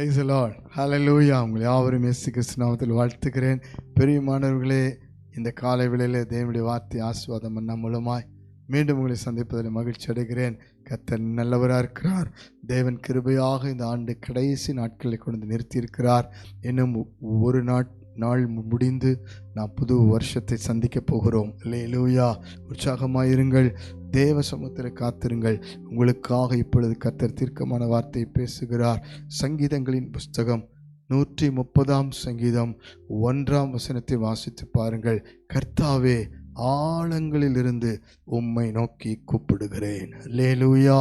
Price Lord hallelujah உங்களை யாவரும் இயேசு கிறிஸ்துநாமத்தில் வாழ்த்துக்கிறேன் பெரியமானவர்களே இந்த காலை வேளையிலே தேவனுடைய வார்த்தை ஆசீர்வாதம் பண்ண மூலமாய் மீண்டும் உங்களை சந்திப்பதில் மகிழ்ச்சி அடைகிறேன். கத்தர் நல்லவராக இருக்கிறார். தேவன் கிருபையாக இந்த ஆண்டு கடைசி நாட்களை கொண்டு நிறுத்தியிருக்கிறார். இன்னும் ஒரு நாட் நாள் முடிந்து நாம் புது வருஷத்தை சந்திக்க போகிறோம். லேலூயா உற்சாகமாயிருங்கள். தேவ சமூகத்தில் காத்திருங்கள். உங்களுக்காக இப்பொழுது கர்த்தர் தீர்க்கமான வார்த்தை பேசுகிறார். சங்கீதங்களின் புஸ்தகம் நூற்றி முப்பதாம் சங்கீதம் ஒன்றாம் வசனத்தை வாசித்து பாருங்கள். கர்த்தாவே ஆழங்களிலிருந்து உம்மை நோக்கி கூப்பிடுகிறேன். லேலூயா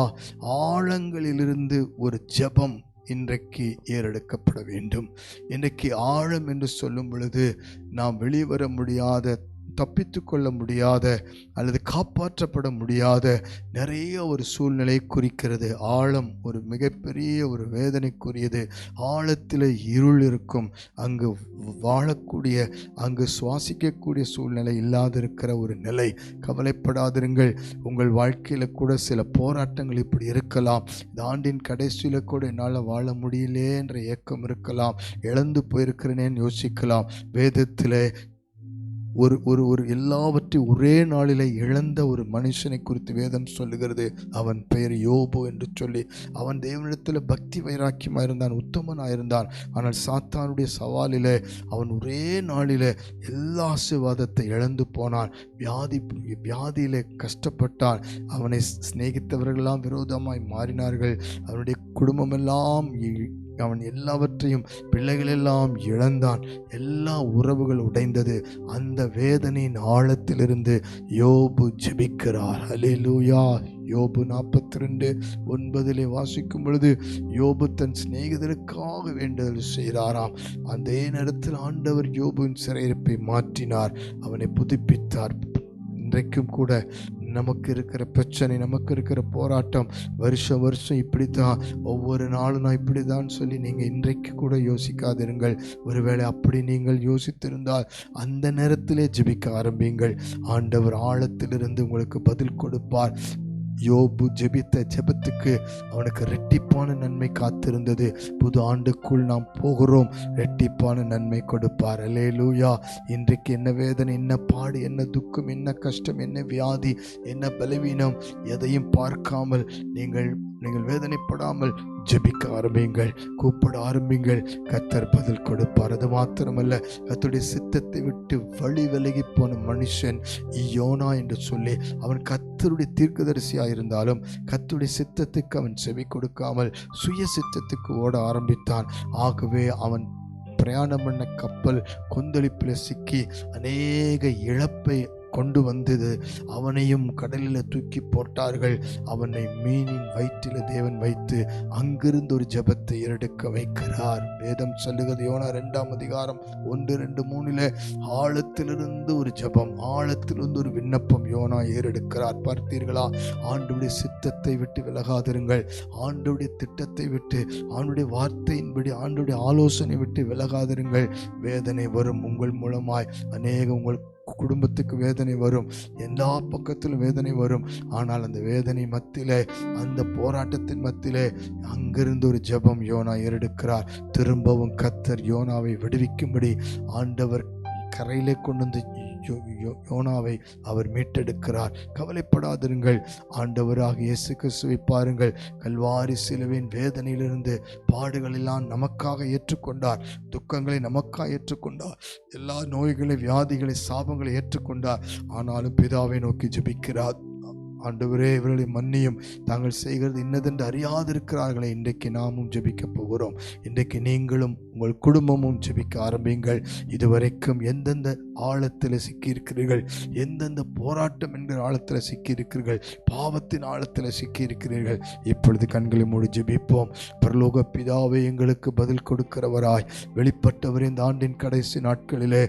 ஆழங்களிலிருந்து ஒரு ஜெபம் இன்றைக்கு ஏறெடுக்கப்பட வேண்டும். இன்றைக்கு ஆழம் என்று சொல்லும் பொழுது நாம் வெளிவர முடியாத தப்பித்து கொள்ள முடியாத அல்லது காப்பாற்றப்பட முடியாத நிறைய ஒரு சூழ்நிலை குறிக்கிறது. ஆழம் ஒரு மிகப்பெரிய ஒரு வேதனைக்குரியது. ஆழத்தில் இருள் இருக்கும். அங்கு வாழக்கூடிய அங்கு சுவாசிக்கக்கூடிய சூழ்நிலை இல்லாதிருக்கிற ஒரு நிலை. கவலைப்படாதிருங்கள். உங்கள் வாழ்க்கையில் கூட சில போராட்டங்கள் இப்படி இருக்கலாம். இந்த ஆண்டின் கடைசியில் கூட என்னால் வாழ முடியலே என்ற ஏக்கம் இருக்கலாம். இழந்து போயிருக்கிறேனேன்னு யோசிக்கலாம். வேதத்தில் ஒரு ஒரு ஒரு எல்லாவற்றையும் ஒரே நாளில் இழந்த ஒரு மனுஷனை குறித்து வேதம் சொல்லுகிறது. அவன் பெயர் யோபு என்று சொல்லி அவன் தேவனிடத்தில் பக்தி வைராக்கியமாக இருந்தான் உத்தமனாக இருந்தான். ஆனால் சாத்தானுடைய சவாலில் அவன் ஒரே நாளில் எல்லா ஆசீர்வாதத்தை இழந்து போனான். வியாதி வியாதியில் கஷ்டப்பட்டான். அவனை சிநேகித்தவர்களெல்லாம் விரோதமாய் மாறினார்கள். அவனுடைய குடும்பமெல்லாம் அவன் எல்லாவற்றையும் பிள்ளைகளெல்லாம் இழந்தான். எல்லா உறவுகள் உடைந்தது. அந்த வேதனையின் ஆழத்திலிருந்து யோபு ஜெபிக்கிறார். ஹalleluya. யோபு நாற்பத்தி ரெண்டு ஒன்பதிலே வாசிக்கும் பொழுது யோபு தன் சிநேகிதருக்காக வேண்டுதல் செய்கிறாராம் அதே நேரத்தில் ஆண்டவர் யோபுவின் சிறையிருப்பை மாற்றினார். அவனை புதுப்பித்தார். இன்றைக்கும் கூட நமக்கு இருக்கிற பிரச்சனை நமக்கு இருக்கிற போராட்டம் வருஷம் வருஷம் இப்படி தான் ஒவ்வொரு நாளும் நான் இப்படி தான் சொல்லி நீங்கள் இன்றைக்கு கூட யோசிக்காதிருங்கள். ஒருவேளை அப்படி நீங்கள் யோசித்திருந்தால் அந்த நேரத்திலே ஜெபிக்க ஆரம்பியுங்கள். ஆண்டவர் ஆழத்திலிருந்து உங்களுக்கு பதில் கொடுப்பார். யோபு ஜெபித்த ஜெபத்துக்கு அவனுக்கு ரெட்டிப்பான நன்மை காத்திருந்தது. புது ஆண்டுக்குள் நாம் போகிறோம். ரெட்டிப்பான நன்மை கொடுப்பார். அலேலூயா இன்றைக்கு என்ன வேதனை என்ன பாடு என்ன துக்கம் என்ன கஷ்டம் என்ன வியாதி என்ன பலவீனம் எதையும் பார்க்காமல் நீங்கள் நீங்கள் வேதனைப்படாமல் ஜெபிக்க ஆரம்பியுங்கள் கூப்பிட ஆரம்பிங்கள் கத்தர் பதில் கொடுப்பார். அது மாத்திரமல்ல கத்துடைய சித்தத்தை விட்டு வழி விலகி போன மனுஷன் யோனா என்று சொல்லி அவன் கத்தருடைய தீர்க்கதரிசியாக இருந்தாலும் கத்துடைய சித்தத்துக்கு அவன் செவி கொடுக்காமல் சுய சித்தத்துக்கு ஓட ஆரம்பித்தான். ஆகவே அவன் பிரயாணம் பண்ண கப்பல் கொந்தளிப்பில் சிக்கி அநேக இழப்பை கொண்டு வந்தது. அவனையும் கடலில் தூக்கி போட்டார்கள். அவனை மீனின் வயிற்றில் தேவன் வைத்து அங்கிருந்து ஒரு ஜெபத்தை ஏறெடுக்க வைக்கிறார். வேதம் சொல்லுகிறது யோனா ரெண்டாம் அதிகாரம் ஒன்று ரெண்டு மூணில் ஆழத்திலிருந்து ஒரு ஜெபம் ஆழத்திலிருந்து ஒரு விண்ணப்பம் யோனா ஏறெடுக்கிறார். பார்த்தீர்களா? ஆண்டுடைய சித்தத்தை விட்டு விலகாதிருங்கள். ஆண்டுடைய திட்டத்தை விட்டு ஆண்டுடைய வார்த்தையின்படி ஆண்டுடைய ஆலோசனை விட்டு விலகாதிருங்கள். வேதனை வரும் உங்கள் மூலமாய் அநேக உங்கள் குடும்பத்துக்கு வேதனை வரும். எல்லா பக்கத்திலும் வேதனை வரும். ஆனால் அந்த வேதனை மத்தியிலே அந்த போராட்டத்தின் மத்தியிலே அங்கிருந்து ஒரு ஜெபம் யோனா ஏறெடுக்கிறார். திரும்பவும் கத்தர் யோனாவை விடுவிக்கும்படி ஆண்டவர் கரையிலே கொண்டு வந்து யோனாவை அவர் மீட்டெடுக்கிறார். கவலைப்படாதிருங்கள். ஆண்டவராக இயேசு கிறிஸ்துவை பாருங்கள். கல்வாரி சிலுவின் வேதனையிலிருந்து பாடுகளெல்லாம் நமக்காக ஏற்றுக்கொண்டார். துக்கங்களை நமக்காக ஏற்றுக்கொண்டார். எல்லா நோய்களை வியாதிகளை சாபங்களை ஏற்றுக்கொண்டார். ஆனாலும் பிதாவை நோக்கி ஜெபிக்கிறார். ஆண்டவரே இவர்களை மன்னியும். தாங்கள் செய்கிறது இன்னதென்று அறியாதிருக்கிறார்களே. இன்றைக்கு நாமும் ஜபிக்கப் போகிறோம். இன்றைக்கு நீங்களும் உங்கள் குடும்பமும் ஜெபிக்க ஆரம்பியுங்கள். இதுவரைக்கும் எந்தெந்த ஆழத்தில் சிக்கியிருக்கிறீர்கள்? எந்தெந்த போராட்டம் என்கிற ஆழத்தில் சிக்கியிருக்கிறீர்கள்? பாவத்தின் ஆழத்தில் சிக்கியிருக்கிறீர்கள். இப்பொழுது கண்களை மூடி ஜெபிப்போம். பரலோக பிதாவை எங்களுக்கு பதில் கொடுக்கிறவராய் வெளிப்பட்டவர் இந்த ஆண்டின் கடைசி நாட்களிலே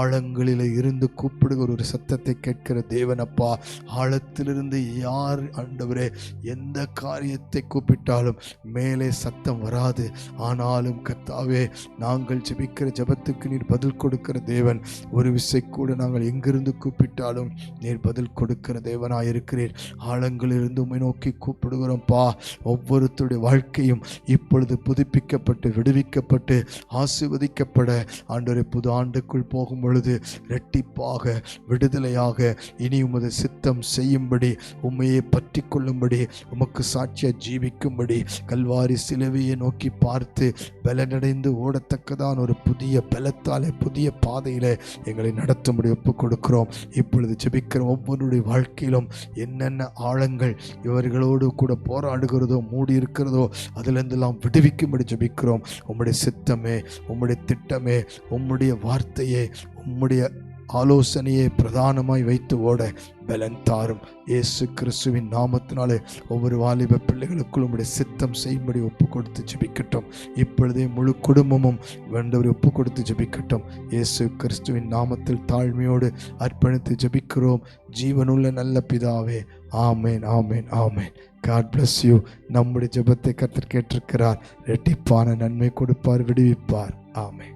ஆழங்களிலே இருந்து கூப்பிடுகிற ஒரு சத்தத்தை கேட்கிற தேவனப்பா ஆழத்திலிருந்து யார் ஆண்டவரே எந்த காரியத்தை கூப்பிட்டாலும் மேலே சத்தம் வராது. ஆனாலும் கத்தாவே நாங்கள் ஜெபிக்கிற ஜெபத்துக்கு நீர் பதில் கொடுக்கிற தேவன். ஒரு விசை கூட நாங்கள் எங்கிருந்து கூப்பிட்டாலும் நீர் பதில் கொடுக்கிற தேவனாக இருக்கிறீர். ஆழங்களிலிருந்து உண்மை நோக்கி கூப்பிடுகிறோம்ப்பா ஒவ்வொருத்தருடைய வாழ்க்கையும் இப்பொழுது புதுப்பிக்கப்பட்டு விடுவிக்கப்பட்டு ஆசிர்வதிக்கப்பட ஆண்டவரை புது ஆண்டுக்குள் போகும் பொழுது இரட்டிப்பாக விடுதலையாக இனி உமது சித்தம் செய்யும்படி உண்மையை பற்றி கொள்ளும்படி உமக்கு சாட்சியா ஜீவிக்கும்படி கல்வாரி சிலுவையை நோக்கி பார்த்து பலனடைந்து ஓடத்தக்கதான் ஒரு புதிய பலத்தாலே புதிய பாதையிலே எங்களை நடத்தும்படி ஒப்பு கொடுக்கிறோம் இப்பொழுது ஜெபிக்கிற ஒவ்வொருடைய வாழ்க்கையிலும் என்னென்ன ஆழங்கள் இவர்களோடு கூட போராடுகிறதோ மூடி இருக்கிறதோ அதிலிருந்தெல்லாம் விடுவிக்கும்படி ஜெபிக்கிறோம். உம்முடைய சித்தமே உம்முடைய திட்டமே உம்முடைய வார்த்தையே உம்முடைய ஆலோசனையை பிரதானமாய் வைத்து ஓட பலன் தாரும். இயேசு கிறிஸ்துவின் நாமத்தினாலே ஒவ்வொரு வாலிப பிள்ளைகளுக்கும் உங்களுடைய சித்தம் செய்யும்படி ஒப்பு கொடுத்து ஜெபிக்கட்டும். இப்பொழுதே முழு குடும்பமும் வேண்டவரை ஒப்பு கொடுத்து ஜெபிக்கட்டும். இயேசு கிறிஸ்துவின் நாமத்தில் தாழ்மையோடு அர்ப்பணித்து ஜெபிக்கிறோம். ஜீவனுள்ள நல்ல பிதாவே ஆமேன் ஆமேன் ஆமேன். காட் பிளஸ் யூ நம்முடைய ஜெபத்தை கற்று கேட்டிருக்கிறார். ரெட்டிப்பான நன்மை கொடுப்பார் விடுவிப்பார். ஆமேன்.